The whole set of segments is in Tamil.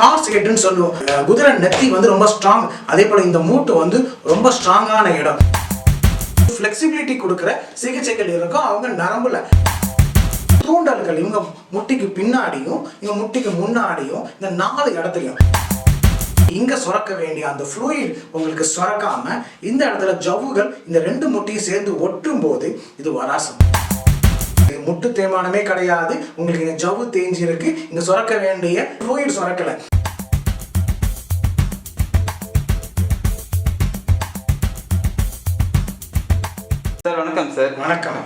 ஹார்ஸ் ஹெட்னு சொல்லுவோம். குதிரை நெத்தி வந்து ரொம்ப ஸ்ட்ராங் அதே போல் இந்த மூட்டு வந்து ரொம்ப ஸ்ட்ராங்கான இடம். ஃப்ளெக்சிபிலிட்டி கொடுக்குற சிகிச்சைகள் இருக்கும். அவங்க நரம்புல தூண்டல்கள் இவங்க முட்டிக்கு பின்னாடியும் இவங்க முட்டிக்கு முன்னாடியும் இந்த நாலு இடத்துலையும். இங்க சுரக்க வேண்டிய அந்த ஃப்ளூயிட் உங்களுக்கு சுரக்காம இந்த இடத்துல ஜவ்வுகள் இந்த ரெண்டு முட்டையும் சேர்ந்து ஒட்டும் போது இது வராசம். இது முட்டு தேய்மானமே கிடையாது. உங்களுக்கு இந்த ஜவ்வு தேஞ்சிருக்கு. இங்கே இங்க சுரக்க வேண்டிய ஃப்ளூயிட் சுரக்கலை. சார் வணக்கம் சார். வணக்கம்.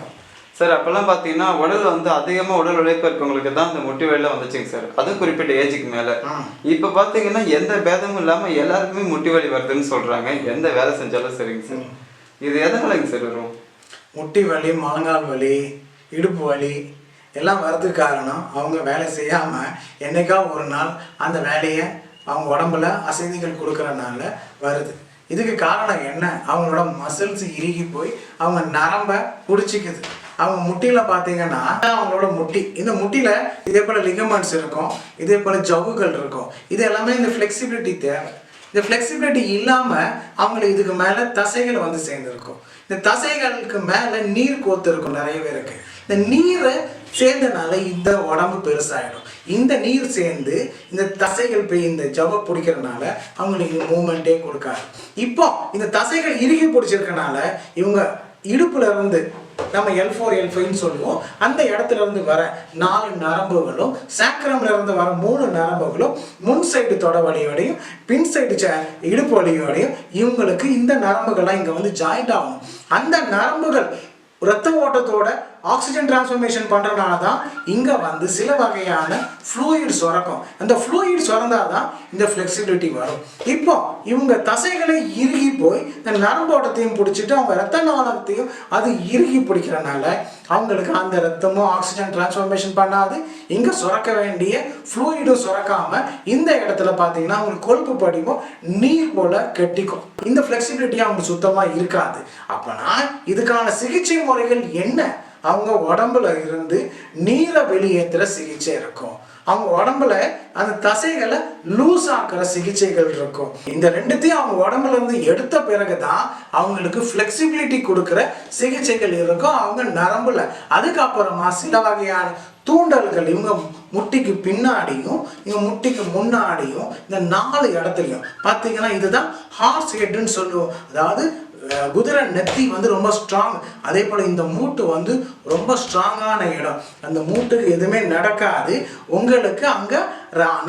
சார் அப்போல்லாம் பார்த்தீங்கன்னா உடல் வந்து அதிகமாக உடல் உழைப்பு இருக்கவங்களுக்கு தான் இந்த முட்டி வந்துச்சுங்க சார். அதுவும் குறிப்பிட்ட ஏஜுக்கு மேலே. இப்போ பார்த்தீங்கன்னா எந்த பேதமும் இல்லாமல் எல்லாருக்குமே முட்டி வலி வருதுன்னு சொல்கிறாங்க எந்த வேலை செஞ்சாலும் சரிங்க சார். இது எதனாலங்க சார் வரும்? முட்டி வலி முழங்கால் வலி இடுப்பு வலி எல்லாம் வர்றதுக்கு காரணம் அவங்க வேலை செய்யாமல் என்னைக்கா ஒரு நாள் அந்த வேலையை அவங்க உடம்புல அசதிகள் கொடுக்கறனால வருது. இதுக்கு காரணம் என்ன? அவங்களோட மசில்ஸ் இறுகி போய் அவங்க நரம்பை பிடிச்சிக்குது. அவங்க முட்டியில் பார்த்தீங்கன்னா அவங்களோட முட்டி. இந்த முட்டியில் இதே போல் லிகமெண்ட்ஸ் இருக்கும் இதே போல் ஜவ்வுகள் இருக்கும். இது எல்லாமே இந்த ஃப்ளெக்சிபிலிட்டி தேவை. இந்த ஃப்ளெக்சிபிலிட்டி இல்லாமல் அவங்களுக்கு இதுக்கு மேலே தசைகள் வந்து சேர்ந்துருக்கும். இந்த தசைகளுக்கு மேலே நீர் கோத்து இருக்கும் நிறைய பேருக்கு. இந்த நீரை சேர்ந்தனால இந்த உடம்பு பெருசாகிடும் இந்த நீர் சேர்ந்து இந்த தசைகள் போய் இந்த ஜவ்வை பிடிக்கிறதுனால அவங்களுக்கு மூமெண்ட்டே கொடுக்காது. இப்போ இந்த தசைகள் இறுகி பிடிச்சிருக்கனால இவங்க இடுப்புல இருந்து நம்ம எல் ஃபோர் எல் ஃபைவ்னு சொல்லுவோம். அந்த இடத்துல இருந்து வர நாலு நரம்புகளும் சாக்கிரம்ல இருந்து வர மூணு நரம்புகளும் முன் சைடு தொட வலியோடையும் பின் சைடு இடுப்பு வலியோடையும் இவங்களுக்கு இந்த நரம்புகள்லாம் இங்கே வந்து ஜாயிண்ட் ஆகும் அந்த நரம்புகள் ரத்த ஓட்டத்தோட ஆக்சிஜன் டிரான்ஸ்ஃபர்மேஷன் பண்ணுறதுனால தான் இங்கே வந்து சில வகையான ஃப்ளூயிட் சுரக்கும். அந்த ஃப்ளூயிட் சுரந்தால் தான் இந்த ஃப்ளெக்சிபிலிட்டி வரும். இப்போ இவங்க தசைகளை இறுகி போய் இந்த நரம்போட்டத்தையும் பிடிச்சிட்டு அவங்க ரத்த நாளத்தையும் அது இறுகி பிடிக்கிறனால அவங்களுக்கு அந்த ரத்தமும் ஆக்சிஜன் டிரான்ஸ்ஃபர்மேஷன் பண்ணாது. இங்கே சுரக்க வேண்டிய ஃப்ளூயிடும் சுரக்காமல் இந்த இடத்துல பார்த்தீங்கன்னா அவங்களுக்கு கொழுப்பு படிவும் நீர் போல கெட்டிக்கும். இந்த ஃப்ளெக்சிபிலிட்டி அவங்களுக்கு சுத்தமாக இருக்காது. அப்போனா இதுக்கான சிகிச்சை முறைகள் என்ன? அவங்க உடம்புல இருந்து நீரை வெளியேற்றுற சிகிச்சை இருக்கும். அவங்க உடம்புல அந்த தசைகளை லூஸ் ஆக்குற சிகிச்சைகள் இருக்கும். இந்த ரெண்டுத்தையும் அவங்க உடம்புல இருந்து எடுத்த பிறகு தான் அவங்களுக்கு ஃப்ளெக்சிபிலிட்டி கொடுக்குற சிகிச்சைகள் இருக்கும். அவங்க நரம்புல. அதுக்கப்புறமா சில வகையான தூண்டல்கள் இவங்க முட்டிக்கு பின்னாடியும் இவங்க முட்டிக்கு முன்னாடியும் இந்த நாலு இடத்துலையும். பார்த்தீங்கன்னா இதுதான் ஹார்ஸ் ஹெட்னு சொல்லுவோம். அதாவது குதிரை நெத்தி வந்து ரொம்ப ஸ்ட்ராங் அதே போல் இந்த மூட்டு வந்து ரொம்ப ஸ்ட்ராங்கான இடம். அந்த மூட்டுக்கு எதுவுமே நடக்காது. உங்களுக்கு அங்கே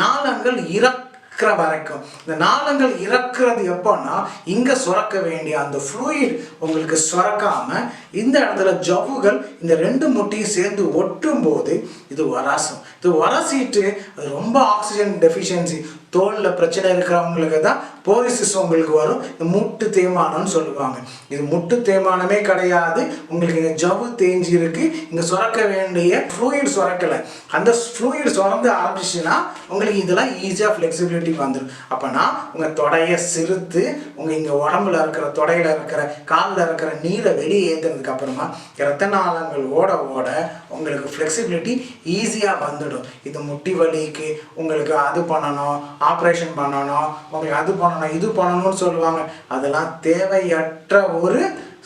நாளங்கள் இறக்குற வரைக்கும். இந்த நாளங்கள் இறக்குறது எப்போன்னா இங்கே சுரக்க வேண்டிய அந்த ஃப்ளூயிட் உங்களுக்கு சுரக்காம இந்த இடத்துல ஜவ்வுகள் இந்த ரெண்டு முட்டையும் சேர்ந்து ஒட்டும் போது இது வராசம் இது வரசிட்டு அது ரொம்ப ஆக்சிஜன் டெஃபிஷியன்சி தோலில் பிரச்சனை இருக்கிறவங்களுக்கு தான் போரிசிஸ் உங்களுக்கு வரும். இந்த முட்டு தேய்மானம்னு சொல்லுவாங்க. இது முட்டு தேய்மானமே கிடையாது. உங்களுக்கு இங்கே ஜவு தேஞ்சி இருக்கு. இங்கே சுரக்க வேண்டிய ஃப்ளூயிட் சுரக்கலை. அந்த ஃப்ளூயிட் சுரந்து ஆரம்பிச்சுன்னா உங்களுக்கு இதெல்லாம் ஈஸியாக ஃப்ளெக்சிபிலிட்டி வந்துடும் அப்போனா உங்கள் தொடையை சிறுத்து உங்கள் இங்கே உடம்புல இருக்கிற தொடையில் இருக்கிற காலில் இருக்கிற நீரை வெளியே ஏற்றுனதுக்கு அப்புறமா இரத்த நாளங்கள் ஓட ஓட உங்களுக்கு ஃப்ளெக்சிபிலிட்டி ஈஸியாக வந்துடும். இது முட்டி வலிக்கு உங்களுக்கு அது பண்ணணும் ஆப்ரேஷன் பண்ணணும் உங்களுக்கு அது பண்ணணும் இது பண்ணணும்னு சொல்லுவாங்க. அதெல்லாம் தேவையற்ற ஒரு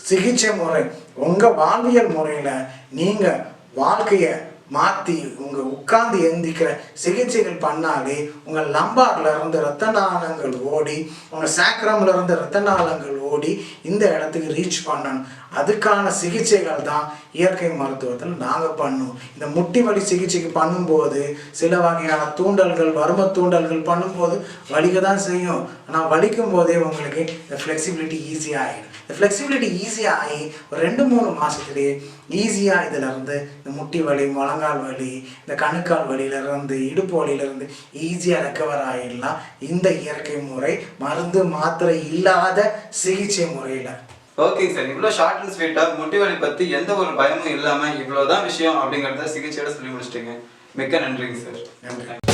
சிகிச்சை முறை. உங்கள் வாழ்வியல் முறையில் நீங்கள் வாழ்க்கையை மாற்றி உங்கள் உட்கார்ந்து எந்திக்கிற சிகிச்சைகள் பண்ணாலே உங்கள் லம்பார்ல இருந்து ரத்த நாளங்கள் ஓடி உங்கள் சாக்ரம்ல இருந்து ரத்த நாளங்கள் ஓடி இந்த இடத்துக்கு ரீச் பண்ணணும். அதுக்கான சிகிச்சைகள் தான் இயற்கை மருத்துவத்தில் நாங்கள் பண்ணுவோம். இந்த முட்டி வலி சிகிச்சைக்கு பண்ணும்போது சில வகையான தூண்டல்கள் வரும தூண்டல்கள் பண்ணும்போது வலிக்க தான் செய்யும். ஆனால் வலிக்கும் போதே உங்களுக்கு இந்த ஃப்ளெக்சிபிலிட்டி ஈஸியாக ஆகிடும் இந்த ஃப்ளெக்சிபிலிட்டி ஈஸியாக ஆகி ஒரு ரெண்டு மூணு மாதத்துலேயே ஈஸியாக இதிலிருந்து இந்த முட்டி வலி முழங்கால் வலி இந்த கணுக்கால் வலியிலிருந்து இடுப்பு வலியிலிருந்து ஈஸியாக ரெக்கவர் ஆகிடலாம் இந்த இயற்கை முறை மருந்து மாத்திரை இல்லாத சிகிச்சை சிகிச்சை முறையில். ஓகேங்க சார் இவ்வளோ ஷார்ட் அண்ட் ஸ்வீட்டாக முட்டி வலி பற்றி எந்த ஒரு பயமும் இல்லாமல் இவ்வளோதான் விஷயம் அப்படிங்கிறத சிகிச்சையோட சொல்லி முடிச்சிட்டீங்க. மிக்க நன்றிங்க சார் நன்றி.